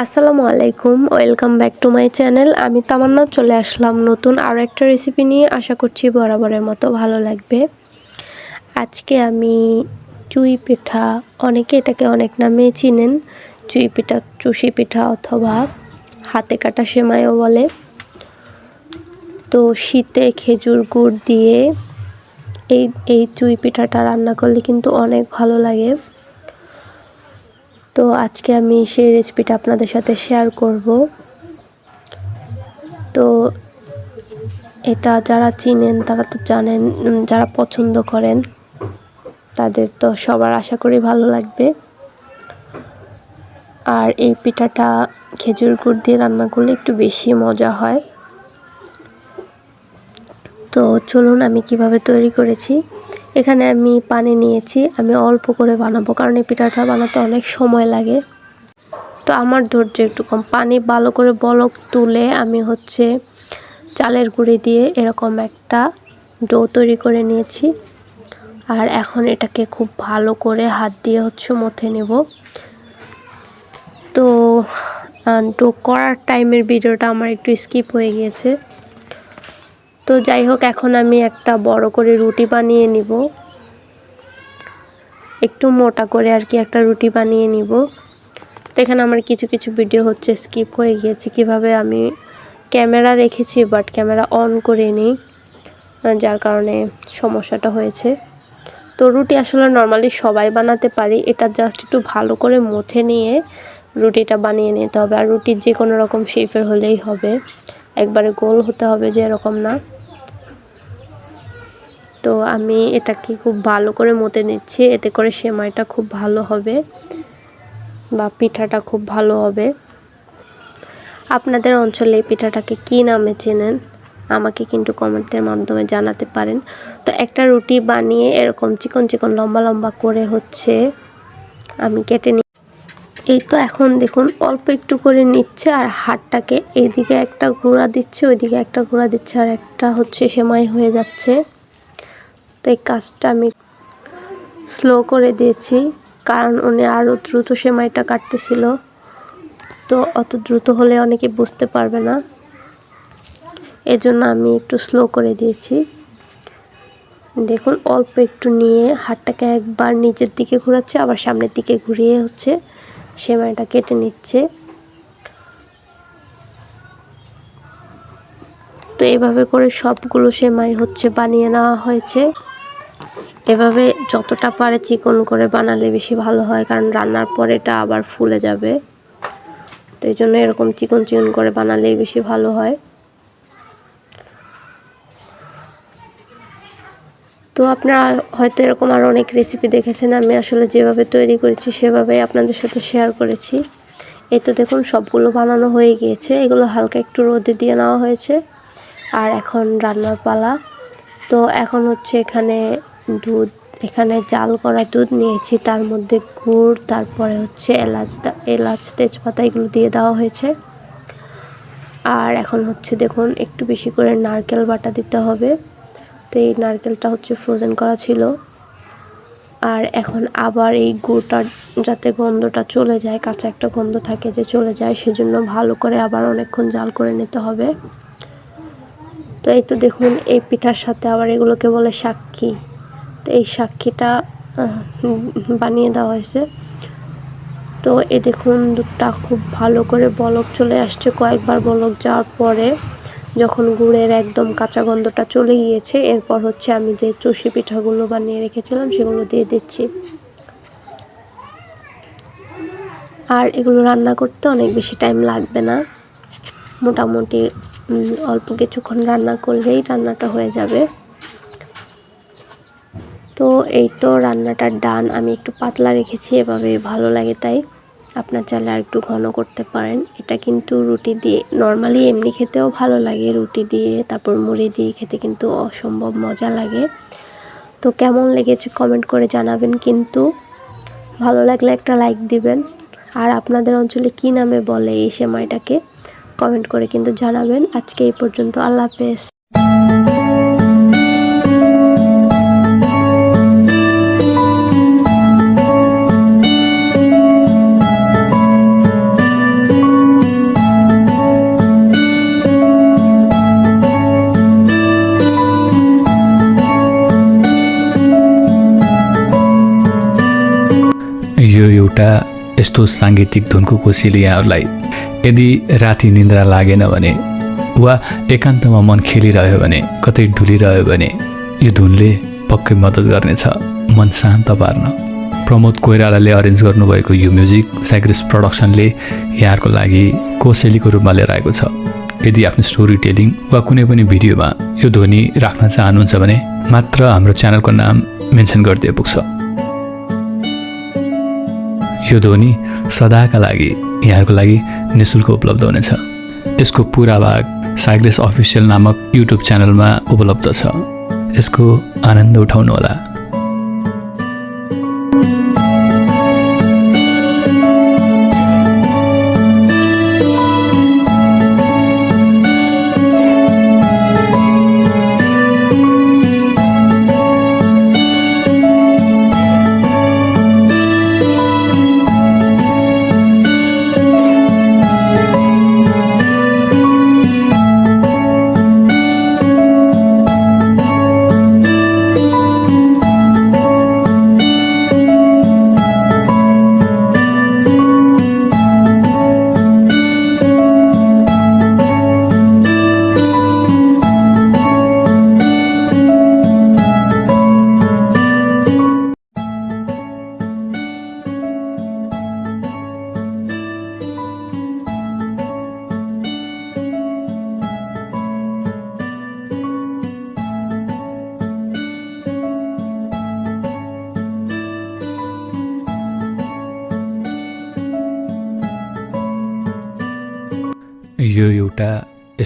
আসসালামু আলাইকুম, welcome back to my channel. আমি তামান্না চলে আসলাম নতুন আরও একটা রেসিপি নিয়ে। আশা করছি বরাবরের মতো ভালো লাগবে। আজকে আমি চুই পিঠা, অনেকে এটাকে অনেক নামে চিনেন, চুই পিঠা, চুষি পিঠা অথবা হাতে কাটা সেমাইও বলে। তো শীতে খেজুর গুড় দিয়ে এই এই চুই পিঠাটা রান্না করলে কিন্তু অনেক ভালো লাগে। তো আজকে আমি সেই রেসিপিটা আপনাদের সাথে শেয়ার করব। তো এটা যারা চিনেন, তারা তো জানেন যারা পছন্দ করেন, তাদের তো সবার আশা করি ভালো লাগবে। আর এই পিঠাটা খেজুর গুড় দিয়ে রান্না করলে একটু বেশি মজা হয়। তো চলুন আমি কীভাবে তৈরি করেছি। এখানে আমি পানি নিয়েছি, আমি অল্প করে বানাবো কারণ এই পিঠাটা বানাতে অনেক সময় লাগে। তো আমার ধৈর্য একটু কম। পানি ভালো করে বলক তুলে আমি হচ্ছে চালের গুঁড়ি দিয়ে এরকম একটা ডো তৈরি করে নিয়েছি। আর এখন এটাকে খুব ভালো করে হাত দিয়ে হচ্ছে মথে নেব। তো ডো করার টাইমের ভিডিওটা আমার একটু স্কিপ হয়ে গিয়েছে। তো যাই হোক, এখন আমি একটা বড় করে রুটি বানিয়ে নিব। একটু মোটা করে আর কি একটা রুটি বানিয়ে নিব। তো এখানে আমার কিছু কিছু ভিডিও হচ্ছে স্কিপ হয়ে গিয়েছে, কীভাবে আমি ক্যামেরা রেখেছি বাট ক্যামেরা অন করে নিই যার কারণে সমস্যাটা হয়েছে। তো রুটি আসলে নর্মালি সবাই বানাতে পারি, এটা জাস্ট একটু ভালো করে মুথে নিয়ে রুটিটা বানিয়ে নিতে হবে, আর রুটির যে কোনো রকম শেপের হলেই হবে। একবারে গোল হতে হবে যে এরকম না। তো আমি এটাকে খুব ভালো করে মতে নিচ্ছি, এতে করে সেমাইটা খুব ভালো হবে বা পিঠাটা খুব ভালো হবে। আপনাদের অঞ্চলে এই পিঠাটাকে কী নামে চেনেন? আমাকে কিন্তু কমেন্টের মাধ্যমে জানাতে পারেন। তো একটা রুটি বানিয়ে এরকম চিকন চিকন লম্বা লম্বা করে হচ্ছে, আমি কেটে এই তো এখন দেখুন, অল্প একটু করে নিচ্ছে আর হাটটাকে এদিকে একটা ঘোরা দিচ্ছে, ওইদিকে একটা ঘোরা দিচ্ছে আর একটা হচ্ছে সেমাই হয়ে যাচ্ছে। তো এই কাজটা আমি স্লো করে দিয়েছি, কারণ উনি আরও দ্রুত সেমাইটা কাটতেছিল। তো অত দ্রুত হলে অনেকে বুঝতে পারবে না। এজন্য আমি একটু স্লো করে দিয়েছি। দেখুন, অল্প একটু নিয়ে হাতটাকে একবার নিচের দিকে ঘোরাচ্ছে, আবার সামনের দিকে ঘুরিয়ে হচ্ছে। সেমাইটা কেটে নিচ্ছে। তো এভাবে করে সবগুলো সেমাই হচ্ছে বানিয়ে নেওয়া হয়েছে। এভাবে যতটা পারে চিকন করে বানালে বেশি ভালো হয়, কারণ রান্নার পরে এটা আবার ফুলে যাবে। তো এই জন্য এরকম চিকন চিকন করে বানালেই বেশি ভালো হয়। তো আপনারা হয়তো এরকম আরও অনেক রেসিপি দেখেছেন, আমি আসলে যেভাবে তৈরি করেছি সেভাবেই আপনাদের সাথে শেয়ার করেছি। এই তো দেখুন, সবগুলো বানানো হয়ে গিয়েছে। এগুলো হালকা একটু রোদে দিয়ে নেওয়া হয়েছে। আর এখন রান্নার পালা। তো এখন হচ্ছে এখানে দুধ, এখানে জাল করা দুধ নিয়েছি, তার মধ্যে গুড়, তারপরে হচ্ছে এলাচ এলাচ, তেজপাতা এগুলো দিয়ে দেওয়া হয়েছে। আর এখন হচ্ছে দেখুন, একটু বেশি করে নারকেল বাটা দিতে হবে। তো এই নারকেলটা হচ্ছে ফ্রোজেন করা ছিল। আর এখন আবার এই গুড়টা যাতে গন্ধটা চলে যায়, কাঁচা একটা গন্ধ থাকে যে চলে যায়, সেজন্য ভালো করে আবার অনেকক্ষণ জাল করে নিতে হবে। তো এই তো দেখুন, এই পিঠার সাথে আবার এগুলোকে বলে সাক্ষী। তো এই সাক্ষীটা বানিয়ে দেওয়া হয়েছে। তো এ দেখুন, দুধটা খুব ভালো করে বলক চলে আসছে। কয়েকবার বলক যাওয়ার পরে যখন গুড়ের একদম কাঁচা গন্ধটা চলে গিয়েছে, এরপর হচ্ছে আমি যে চষি পিঠাগুলো বানিয়ে রেখেছিলাম সেগুলো দিয়ে দিচ্ছি। আর এগুলো রান্না করতে অনেক বেশি টাইম লাগবে না। মোটামুটি অল্প কিছুক্ষণ রান্না করলেই রান্নাটা হয়ে যাবে। তো এই তো রান্নাটার ডান, আমি একটু পাতলা রেখেছি এভাবে ভালো লাগে তাই। আপনার চাইলে আর একটু ঘন করতে পারেন। এটা কিন্তু রুটি দিয়ে নর্মালি এমনি খেতেও ভালো লাগে। রুটি দিয়ে, তারপর মুড়ি দিয়ে খেতে কিন্তু অসম্ভব মজা লাগে। তো কেমন লেগেছে কমেন্ট করে জানাবেন কিন্তু। ভালো লাগলে একটা লাইক দিবেন। আর আপনাদের অঞ্চলে কি নামে বলে এই সেমাইটাকে কমেন্ট করে কিন্তু জানাবেন। আজকে এই পর্যন্ত। আল্লাহ হাফেজ। यस्तो साङ्गीतिक धुनको कोसिले यहाँहरूलाई यदि राति निन्द्रा लागेन भने वा एकान्तमा मन खेलिरह्यो भने कतै डुलिरह्यो भने यो धुनले पक्कै मद्दत गर्नेछ। मन शान्त पार्न। प्रमोद कोइरालाले अरेन्ज गर्नुभएको यो म्युजिक साइग्रेस प्रडक्सनले यहाँहरूको लागि कोसेलीको रूपमा लिएर आएको छ। यदि आफ्नो स्टोरी टेलिङ वा कुनै पनि भिडियोमा यो ध्वनि राख्न चाहनुहुन्छ भने मात्र हाम्रो च्यानलको नाम मेन्सन गरिदिए पुग्छ यो ध्वनि सदाका लागि यहाँहरूको लागि निशुल्क उपलब्ध हुनेछ। यसको पुरा भाग साइग्रेस अफिसियल नामक युट्युब च्यानलमा उपलब्ध छ। यसको आनन्द उठाउनुहोला।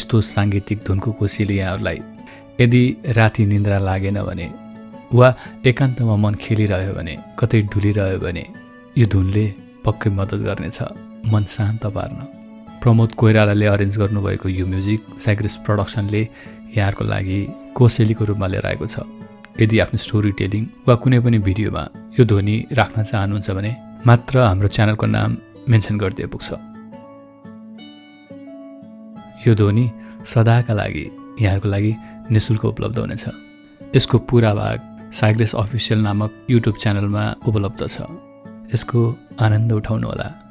यस्तो साङ्गीतिक धुनको कोसिले यहाँहरूलाई यदि राति निन्द्रा लागेन भने वा एकान्तमा मन खेलिरह्यो भने कतै डुलिरह्यो भने यो धुनले पक्कै मद्दत गर्नेछ। मन शान्त पार्न। प्रमोद कोइरालाले अरेन्ज गर्नुभएको यो म्युजिक साइग्रेस प्रडक्सनले यहाँहरूको लागि कोसेलीको रूपमा लिएर आएको छ। यदि आफ्नो स्टोरी टेलिङ वा कुनै पनि भिडियोमा यो ध्वनि राख्न चाहनुहुन्छ भने मात्र हाम्रो च्यानलको नाम मेन्सन गरिदिए पुग्छ यो ध्वनि सदाका लागि यहाँहरूको लागि निशुल्क उपलब्ध हुनेछ। यसको पुरा भाग साइग्रेस अफिसियल नामक युट्युब च्यानलमा उपलब्ध छ। यसको आनन्द उठाउनुहोला।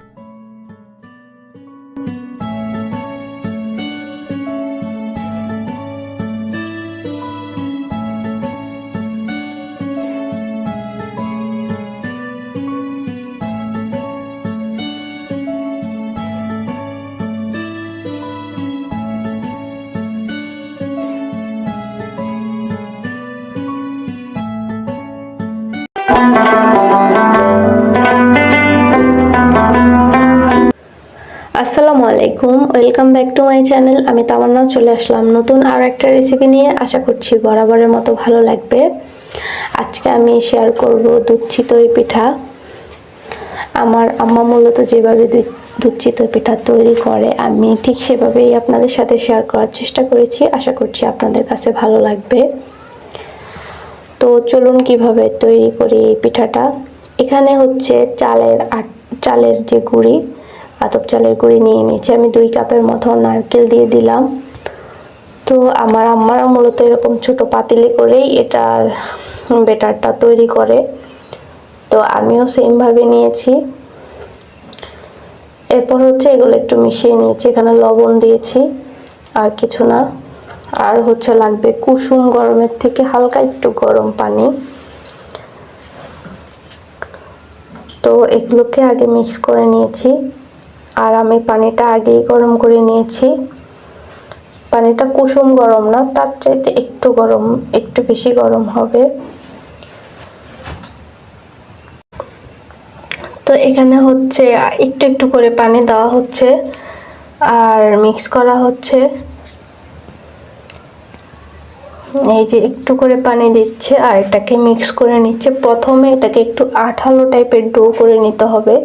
আসসালামু আলাইকুম welcome back to my channel আমি তামান্না চলে আসলাম নতুন আর একটা রেসিপি নিয়ে। আশা করছি বরাবরের মতো ভালো লাগবে। আজকে আমি শেয়ার করব দুধ পিঠা। আমার আম্মা মূলত যেভাবে দুধ দুধ চিতই পিঠা তৈরি করে, আমি ঠিক সেভাবেই আপনাদের সাথে শেয়ার করার চেষ্টা করেছি। আশা করছি আপনাদের কাছে ভালো লাগবে। তো চলুন কীভাবে তৈরি করি এই পিঠাটা। এখানে হচ্ছে চালের আট, চালের যে গুঁড়ি আতপ চালের গুঁড়ি নিয়ে নিয়েছি। আমি দুই কাপের মতো নারকেল দিয়ে দিলাম। তো আমার আম্মারা মূলত এরকম ছোট পাতিলে করেই এটার বেটারটা তৈরি করে। তো আমিও সেমভাবে নিয়েছি। এরপর হচ্ছে এগুলো একটু মিশিয়ে নিয়েছি। এখানে লবণ দিয়েছি, আর কিছু না। আর হচ্ছে লাগবে কুসুম গরমের থেকে হালকা একটু গরম পানি। তো এগুলোকে আগে মিক্স করে নিয়েছি। আর আমি পানিটা আগেই গরম করে নিয়েছি। পানিটা কুসুম গরম না, তার চাইতে একটু গরম, একটু বেশি গরম হবে। তো এখানে হচ্ছে, একটু একটু করে পানি দেওয়া হচ্ছে আর মিক্স করা হচ্ছে। এই যে একটু করে পানি দিচ্ছে আর এটাকে মিক্স করে নিচ্ছে। প্রথমে এটাকে একটু আঠালো টাইপের ডো করে নিতে হবে।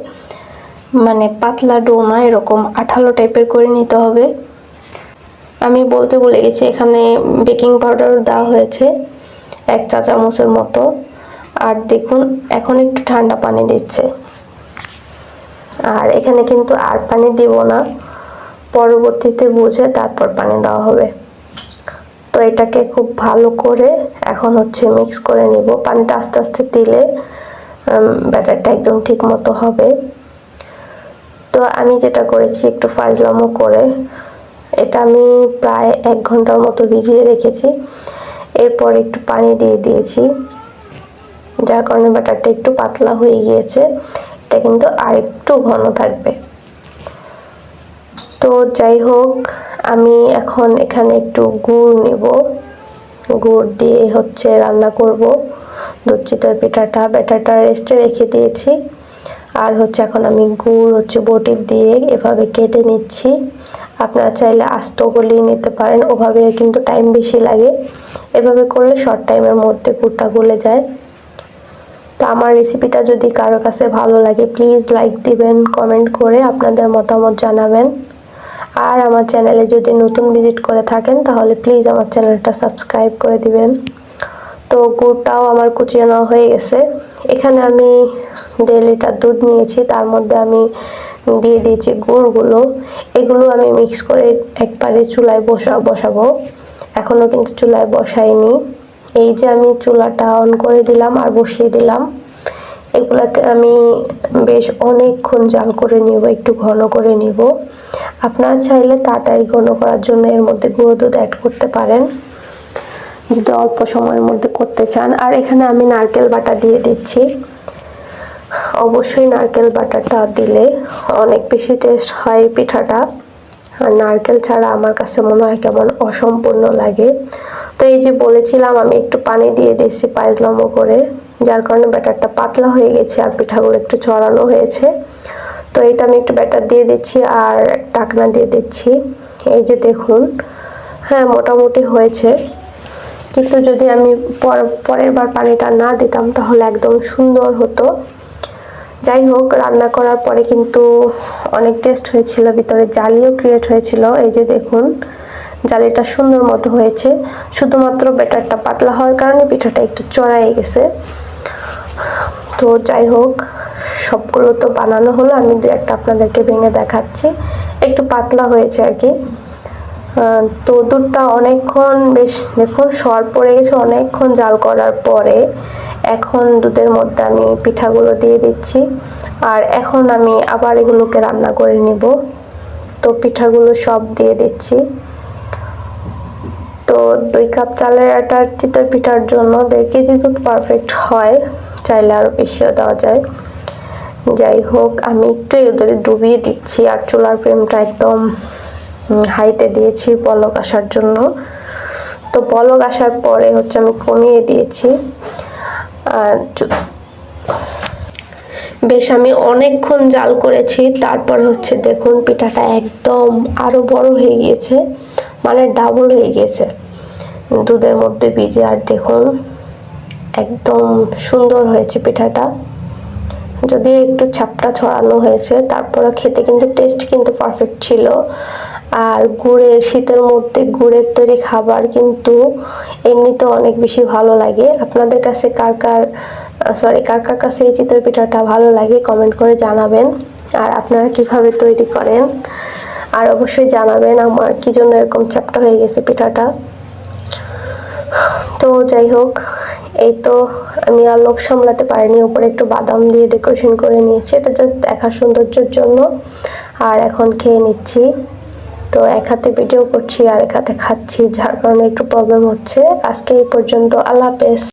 মানে পাতলা ডো না, এরকম আঠালো টাইপের করে নিতে হবে। আমি বলতে বলে গেছি, এখানে বেকিং পাউডার দেওয়া হয়েছে, এক চা চামচের মতো। আর দেখুন, এখন একটু ঠান্ডা পানি দিচ্ছে। আর এখানে কিন্তু আর পানি দিব না, পরবর্তীতে বুঝে তারপর পানি দেওয়া হবে। তো এটাকে খুব ভালো করে এখন হচ্ছে মিক্স করে নিব। পানিটা আস্তে আস্তে দিলে ব্যাটারটা একদম ঠিক মতো হবে। তো আমি যেটা করেছি একটু ফাজলামো করে, এটা আমি প্রায় এক ঘণ্টার মতো ভিজিয়ে রেখেছি। এরপর একটু পানি দিয়ে দিয়েছি। যার কারণে ব্যাটারটা একটু পাতলা হয়ে গিয়েছে। এটা কিন্তু আর একটু ঘন থাকবে। তো যাই হোক, আমি এখন এখানে একটু গুড় নেব। গুড় দিয়ে হচ্ছে রান্না করব। চিতই পিঠাটা ব্যাটারটা রেস্টে রেখে দিয়েছি। আর হচ্ছে এখন আমি গুড় হচ্ছে বটি দিয়ে এভাবে কেটে নিচ্ছি। আপনারা চাইলে আস্ত গলিয়ে নিতে পারেন, ওভাবে কিন্তু টাইম বেশি লাগে। এভাবে করলে শর্ট টাইমের মধ্যে গুড়টা গলে যায়। তো আমার রেসিপিটা যদি কারও কাছে ভালো লাগে প্লিজ লাইক দিবেন কমেন্ট করে আপনাদের মতামত জানাবেন। আর আমার চ্যানেলে যদি নতুন ভিজিট করে থাকেন, তাহলে প্লিজ আমার চ্যানেলটা সাবস্ক্রাইব করে দিবেন। তো গুড়টাও আমার কুচিয়ে নেওয়া হয়ে গেছে। এখানে আমি দেড় লিটার দুধ নিয়েছি, তার মধ্যে আমি দিয়ে দিয়েছি গুড়গুলো। এগুলো আমি মিক্স করে একবারে চুলায় বসা বসাবো। এখনও কিন্তু চুলায় বসাইনি। এই যে আমি চুলাটা অন করে দিলাম আর বসিয়ে দিলাম। এগুলাতে আমি বেশ অনেকক্ষণ জাল করে নিব, একটু ঘন করে নিব। আপনারা চাইলে তাড়াতাড়ি ঘন করার জন্য এর মধ্যে গুঁড়ো দুধ অ্যাড করতে পারেন। যদি অল্প সময়ের মধ্যে করতে চান। আর এখানে আমি নারকেল বাটা দিয়ে দিচ্ছি। অবশ্যই নারকেল বাটারটা দিলে অনেক বেশি টেস্ট হয় পিঠাটা। আর নারকেল ছাড়া আমার কাছে মনে হয় কেমন অসম্পূর্ণ লাগে। তো এই যে বলেছিলাম, আমি একটু পানি দিয়ে দিয়েছি পাইজলামো করে, যার কারণে ব্যাটারটা পাতলা হয়ে গেছে আর পিঠাগুলো একটু চড়ানো হয়েছে। তো এইটা আমি একটু ব্যাটার দিয়ে দিচ্ছি আর টাকনা দিয়ে দিচ্ছি। এই যে দেখুন হ্যাঁ মোটামুটি হয়েছে। কিন্তু যদি আমি পরের বার পানিটা না দিতাম, তাহলে একদম সুন্দর হতো। যাই হোক, রান্না করার পরে কিন্তু অনেক টেস্ট হয়েছিল, ভিতরে জালিও ক্রিয়েট হয়েছিল। এই যে দেখুন, জালিটা সুন্দর মতো হয়েছে। শুধুমাত্র ব্যাটারটা পাতলা হওয়ার কারণে পিঠাটা একটু চড়াই গেছে। তো যাই হোক, সবগুলো তো বানানো হলো। আমি দু একটা আপনাদেরকে ভেঙে দেখাচ্ছি। একটু পাতলা হয়েছে আর কি। তো দুধটা অনেকক্ষণ বেশ, দেখুন, সর পড়ে গেছে। অনেকক্ষণ জাল করার পরে এখন দুধের মধ্যে আমি পিঠাগুলো দিয়ে দিচ্ছি। আর এখন আমি আবার এগুলোকে রান্না করে নিব। তো পিঠাগুলো সব দিয়ে দিচ্ছি। তো দুই কাপ চালের আটার চিতই পিঠার জন্য দেড় কেজি দুধ পারফেক্ট হয়। চাইলে আরও বেশিও দেওয়া যায়। যাই হোক, আমি একটু এদের ডুবিয়ে দিচ্ছি আর চুলার ফ্লেমটা একদম হাইতে দিয়েছি পলক আসার জন্য। তো পলক আসার পরে হচ্ছে আমি কমিয়ে দিয়েছি। আর বেশ, আমি অনেকক্ষণ জাল করেছি। তারপর হচ্ছে দেখুন, পিঠাটা একদম আরও বড় হয়ে গিয়েছে মানে ডাবল হয়ে গিয়েছে। দুধের মধ্যে ভিজে, আর দেখুন, একদম সুন্দর হয়েছে পিঠাটা। যদিও একটু ছাপটা ছড়ানো হয়েছে তারপরে খেতে কিন্তু টেস্ট কিন্তু পারফেক্ট ছিল। আর গুড়ের শীতের মধ্যে গুড়ের তৈরি খাবার কিন্তু এমনিতে অনেক বেশি ভালো লাগে। আপনাদের কাছে কার কার সরি কার কার কাছে এই চিতই পিঠাটা ভালো লাগে কমেন্ট করে জানাবেন। আর আপনারা কীভাবে তৈরি করেন? আর অবশ্যই জানাবেন আমার কি জন্য এরকম চ্যাপটা হয়ে গেছে পিঠাটা। তো যাই হোক, এই তো আমি আর লোক সামলাতে পারিনি, উপরে একটু বাদাম দিয়ে ডেকোরেশন করে নিয়েছি। এটা জাস্ট দেখা সৌন্দর্যের জন্য। আর এখন খেয়ে নিচ্ছি। তো এক হাতে ভিডিও করছি আর এক হাতে খাচ্ছি, যার কারণে একটু প্রবলেম হচ্ছে। আজকে এই পর্যন্ত, আল্লাহ হাফেজ।